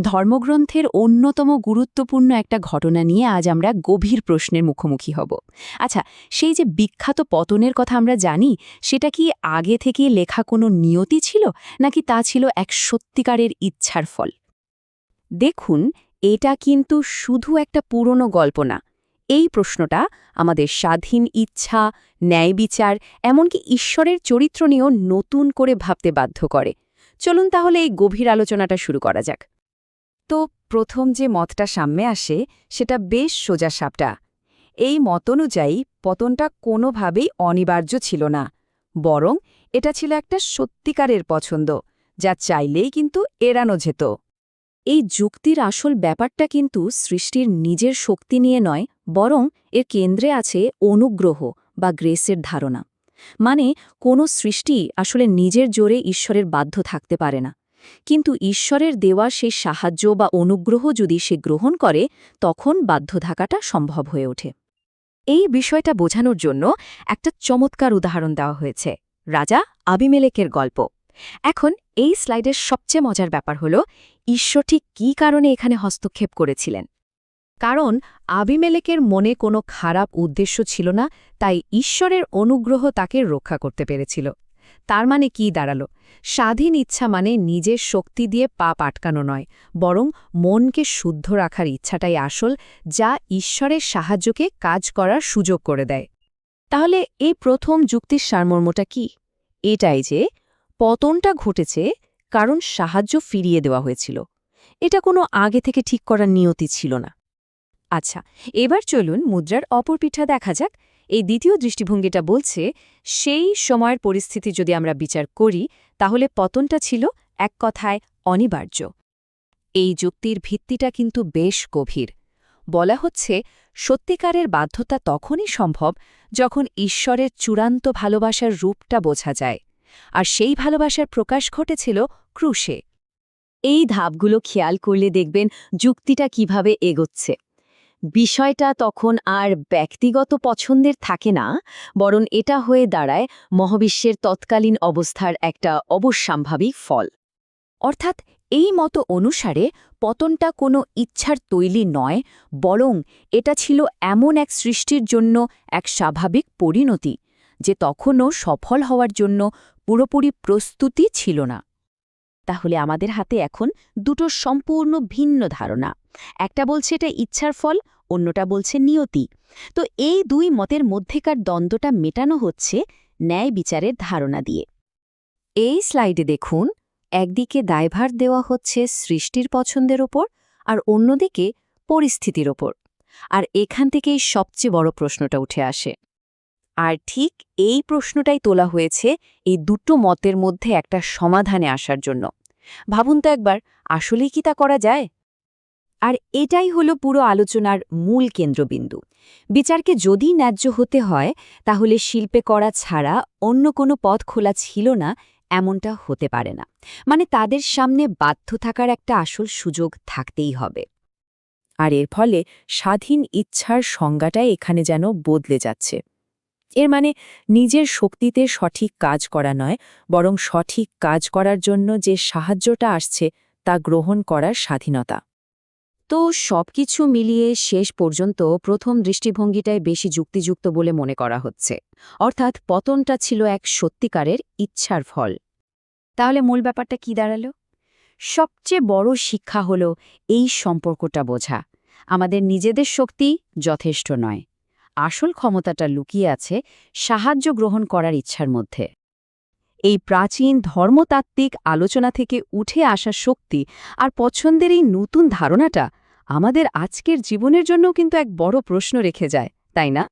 ধর্মগ্রন্থের অন্যতম গুরুত্বপূর্ণ একটা ঘটনা নিয়ে আজ আমরা গভীর প্রশ্নের মুখোমুখি হব। আচ্ছা সেই যে বিখ্যাত পতনের কথা আমরা জানি, সেটা কি আগে থেকে লেখা কোনো নিয়তি ছিল, নাকি তা ছিল এক সত্যিকারের ইচ্ছার ফল? দেখুন, এটা কিন্তু শুধু একটা পুরনো গল্প না। এই প্রশ্নটা আমাদের স্বাধীন ইচ্ছা, ন্যায় বিচার, এমনকি ঈশ্বরের চরিত্র নিয়েও নতুন করে ভাবতে বাধ্য করে। চলুন তাহলে এই গভীর আলোচনাটা শুরু করা যাক। তো প্রথম যে মতটা সামনে আসে, সেটা বেশ সোজা সাপটা। এই মত অনুযায়ী পতনটা কোনোভাবেই অনিবার্য ছিল না, বরং এটা ছিল একটা সত্যিকারের পছন্দ, যা চাইলেই কিন্তু এড়ানো যেত। এই যুক্তির আসল ব্যাপারটা কিন্তু সৃষ্টির নিজের শক্তি নিয়ে নয়, বরং এর কেন্দ্রে আছে অনুগ্রহ বা গ্রেসের ধারণা। মানে কোনো সৃষ্টি আসলে নিজের জোরে ঈশ্বরের বাধ্য থাকতে পারে না। কিন্তু ঈশ্বরের দেওয়া সেই সাহায্য বা অনুগ্রহ যদি সে গ্রহণ করে, তখন বাধ্য থাকাটা সম্ভব হয়ে ওঠে। এই বিষয়টা বোঝানোর জন্য একটা চমৎকার উদাহরণ দেওয়া হয়েছে, রাজা আবিমেলেকের গল্প। এখন এই স্লাইডের সবচেয়ে মজার ব্যাপার হল, ঈশ্বর ঠিক কী কারণে এখানে হস্তক্ষেপ করেছিলেন? কারণ আবিমেলেকের মনে কোনো খারাপ উদ্দেশ্য ছিল না, তাই ঈশ্বরের অনুগ্রহ তাকে রক্ষা করতে পেরেছিল। তার মানে কি দাঁড়াল? স্বাধীন ইচ্ছা মানে নিজের শক্তি দিয়ে পাপ আটকানো নয়, বরং মনকে শুদ্ধ রাখার ইচ্ছাটাই আসল, যা ঈশ্বরের সাহায্যকে কাজ করার সুযোগ করে দেয়। তাহলে এই প্রথম যুক্তির সারমর্মটা কি? এটাই যে, পতনটা ঘটেছে কারণ সাহায্য ফিরিয়ে দেওয়া হয়েছিল। এটা কোনো আগে থেকে ঠিক করার নিয়তি ছিল না। আচ্ছা এবার চলুন মুদ্রার অপর পিঠা দেখা যাক এই দ্বিতীয় দৃষ্টিভঙ্গিটা বলছে, সেই সময়ের পরিস্থিতি যদি আমরা বিচার করি, তাহলে পতনটা ছিল এক কথায় অনিবার্য। এই যুক্তির ভিত্তিটা কিন্তু বেশ গভীর। বলা হচ্ছে, সত্যিকারের বাধ্যতা তখনই সম্ভব যখন ঈশ্বরের চূড়ান্ত ভালোবাসার রূপটা বোঝা যায়, আর সেই ভালোবাসার প্রকাশ ঘটেছিল ক্রুশে। এই ধাপগুলো খেয়াল করলে দেখবেন যুক্তিটা কীভাবে এগোচ্ছে। বিষয়টা তখন আর ব্যক্তিগত পছন্দের থাকে না, বরং এটা হয়ে দাঁড়ায় মহাবিশ্বের তৎকালীন অবস্থার একটা অবশ্যম্ভাবী ফল। অর্থাৎ এই মতো অনুসারে পতনটা কোনো ইচ্ছার তৈলি নয়, বরং এটা ছিল এমন এক সৃষ্টির জন্য এক স্বাভাবিক পরিণতি, যে তখনও সফল হওয়ার জন্য পুরোপুরি প্রস্তুতি ছিল না। তাহলে আমাদের হাতে এখন দুটো সম্পূর্ণ ভিন্ন ধারণা, একটা বলছে এটা ইচ্ছার ফল অন্যটা বলছে নিয়তি। তো এই দুই মতের মধ্যেকার দ্বন্দ্বটা মেটানো হচ্ছে ন্যায় বিচারের ধারণা দিয়ে। এই স্লাইডে দেখুন, একদিকে দায়ভার দেওয়া হচ্ছে সৃষ্টির পছন্দের ওপর আর অন্যদিকে পরিস্থিতির ওপর। আর এখান থেকেই সবচেয়ে বড় প্রশ্নটা উঠে আসে। আর ঠিক এই প্রশ্নটাই তোলা হয়েছে এই দুটো মতের মধ্যে একটা সমাধানে আসার জন্য। ভাবুন তো একবার, আসলেই কি তা করা যায়? আর এটাই হলো পুরো আলোচনার মূল কেন্দ্রবিন্দু। বিচারকে যদি ন্যায্য হতে হয়, তাহলে শিল্পে করা ছাড়া অন্য কোনো পথ খোলা ছিল না, এমনটা হতে পারে না। মানে তাদের সামনে বাধ্য থাকার একটা আসল সুযোগ থাকতেই হবে। আর এর ফলে স্বাধীন ইচ্ছার সংজ্ঞাটাই এখানে যেন বদলে যাচ্ছে। এর মানে নিজের শক্তিতে সঠিক কাজ করা নয়, বরং সঠিক কাজ করার জন্য যে সাহায্যটা আসছে, তা গ্রহণ করার স্বাধীনতা। তো সবকিছু মিলিয়ে শেষ পর্যন্ত প্রথম দৃষ্টিভঙ্গিটাই বেশি যুক্তিযুক্ত বলে মনে করা হচ্ছে। অর্থাৎ পতনটা ছিল এক সত্যিকারের ইচ্ছার ফল। তাহলে মূল ব্যাপারটা কি দাঁড়াল? সবচেয়ে বড় শিক্ষা হল এই সম্পর্কটা বোঝা। আমাদের নিজেদের শক্তি যথেষ্ট নয়। আসল ক্ষমতাটা লুকিয়ে আছে সাহায্য গ্রহণ করার ইচ্ছার মধ্যে। এই প্রাচীন ধর্মতাত্ত্বিক আলোচনা থেকে উঠে আসা শক্তি আর পছন্দের এই নতুন ধারণাটা আমাদের আজকের জীবনের জন্যও কিন্তু এক বড় প্রশ্ন রেখে যায়, তাই না?